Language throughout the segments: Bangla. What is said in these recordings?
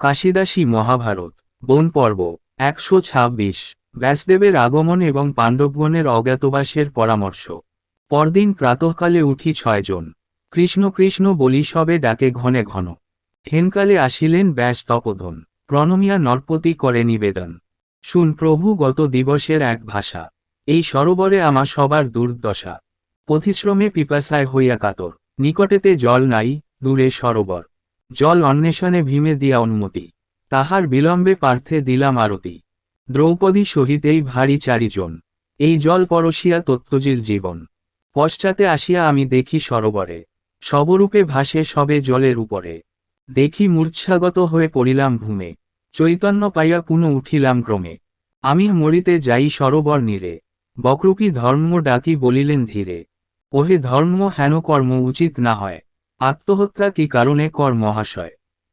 কাশিদাসী মহাভারত, বন পর্ব, একশো ছাব্বিশ, ব্যাসদেবের আগমন এবং পাণ্ডবগণের অজ্ঞাতবাসের পরামর্শ। পরদিন প্রাতঃকালে উঠি ছয়জন। কৃষ্ণ কৃষ্ণ বলি সবে ডাকে ঘনে ঘন। হেনকালে আসিলেন ব্যাস তপোধন। প্রণমিয়া নরপতি করে নিবেদন। শুন প্রভু গত দিবসের এক ভাষা। এই সরোবরে আমার সবার দুর্দশা। পথিশ্রমে পিপাসায় হইয়া কাতর। নিকটেতে জল নাই, দূরে সরোবর। জল অন্বেষণে ভীমে দিয়া অনুমতি। তাহার বিলম্বে পার্থে দিলাম আরতি। দ্রৌপদী সহিতেই ভারী চারিজন। এই জল পরশিয়া তত্ত্বজিল জীবন। পশ্চাতে আসিয়া আমি দেখি সরোবরে। সবরূপে ভাসে সবে জলের উপরে। দেখি মূর্ছাগত হয়ে পড়িলাম ভূমে। চৈতন্য পাইয়া পুনঃ উঠিলাম ক্রমে। আমি মরিতে যাই সরোবর নীরে। বক্রূপী ধর্ম ডাকি বলিলেন ধীরে। ওহে ধর্ম, হেন কর্ম উচিত না হয়। আত্মহত্যা কি কারণে কর মহাশয়?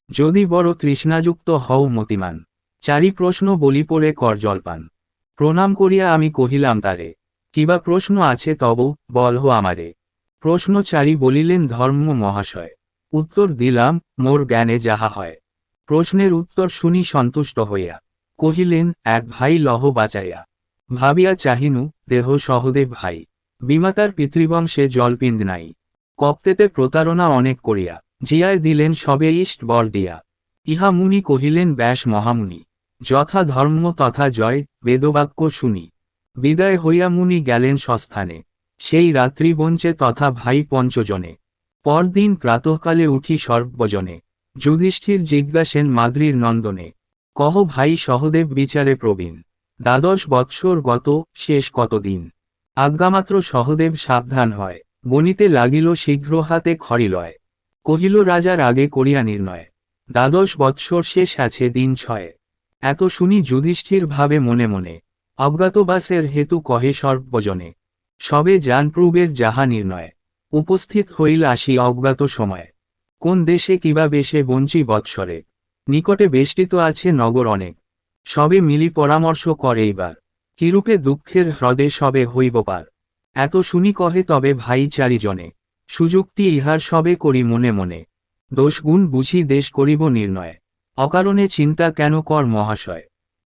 যদি বড় তৃষ্ণাযুক্ত হও মতিমান, চারি প্রশ্ন বলি পড়ে কর জলপান। প্রণাম করিয়া আমি কহিলাম, তারে, কিবা প্রশ্ন আছে তব বল হো আমারে। প্রশ্ন চারি বলিলেন, ধর্ম মহাশয়, উত্তর দিলাম, মোর জ্ঞানে যাহা হয়। প্রশ্নের উত্তর শুনি সন্তুষ্ট হইয়া। কহিলেন, এক ভাই লহ বাঁচাইয়া। ভাবিয়া চাহিনু, দেহ সহদেব ভাই। বিমাতার পিতৃবংশে জলপিণ্ড নাই। কপ্তেতে প্রতারণা অনেক করিয়া, জিয়ায় দিলেন সবে ইষ্ট বর দিয়া। ইহা মুনি কহিলেন, ব্যাস মহামুনি, যথা ধর্ম তথা জয়, বেদবাক্য শুনি। বিদায় হইয়া মুনি গেলেন সস্থানে। সেই রাত্রি বঞ্চে তথা ভাই পঞ্চজনে। পরদিন প্রাতঃকালে উঠি সর্বজনে। যুধিষ্ঠির জিজ্ঞাসেন, মাদ্রির নন্দনে, কহ ভাই সহদেব বিচারে প্রবীণ। দ্বাদশ বৎসর গত, শেষ কতদিন? আজ্ঞামাত্র সহদেব সাবধান হয়। গণিতে লাগিল শীঘ্র হাতে খড়িলয়। কহিল রাজার আগে করিয়া নির্ণয়। দ্বাদশ বৎসর শেষ আছে, দিন ছয়। এত শুনি যুধিষ্ঠির ভাবে মনে মনে অজ্ঞাতবাসের হেতু কহে সর্বজনে। সবে যান প্রবের যাহা নির্ণয়, উপস্থিত হইল আসি অজ্ঞাত সময়। কোন দেশে কিবা বেশে বঞ্চি বৎসরে, নিকটে বেষ্টিত আছে নগর অনেক। সবে মিলি পরামর্শ করে এইবার, কিরূপে দুঃখের হ্রদে সবে হইব পার। এত শুনি কহে তবে ভাই চারিজনে। সুযুক্তি ইহার সবে করি মনে মনে। দোষগুণ বুঝি দেশ করিব নির্ণয়। অকারণে চিন্তা কেন কর মহাশয়?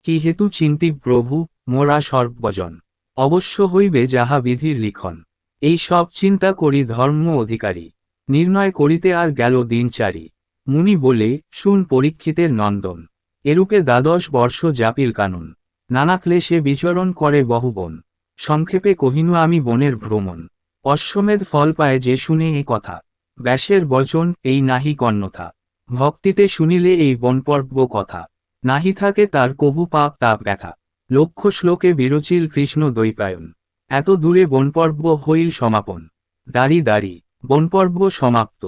কি হেতু চিন্তি প্রভু, মোরা সর্বজন। অবশ্য হইবে যাহা বিধির লিখন। এই সব চিন্তা করি ধর্ম অধিকারী। নির্ণয় করিতে আর গেল দিন চারি। মুনি বলে, শুন পরীক্ষিতের নন্দন। এরূপে দ্বাদশ বর্ষ জাপিল কানুন। নানা ক্লেশে বিচরণ করে বহুবন। সংক্ষেপে কহিনু, আমি বনের ভ্রমণ। অশ্বমেধ ফল পায় যে শুনে এ কথা। ব্যাসের বচন, এই নাহি কন্যথা ভক্তিতে শুনিলে এই বনপর্ব কথা। নাহি থাকে তার কবু পাপ তাপ ব্যথা। লক্ষ শ্লোকে বিরচিল কৃষ্ণ দৈপায়ন এত দূরে বনপর্ব হইল সমাপন। দাড়ি দাড়ি, বনপর্ব সমাপ্ত।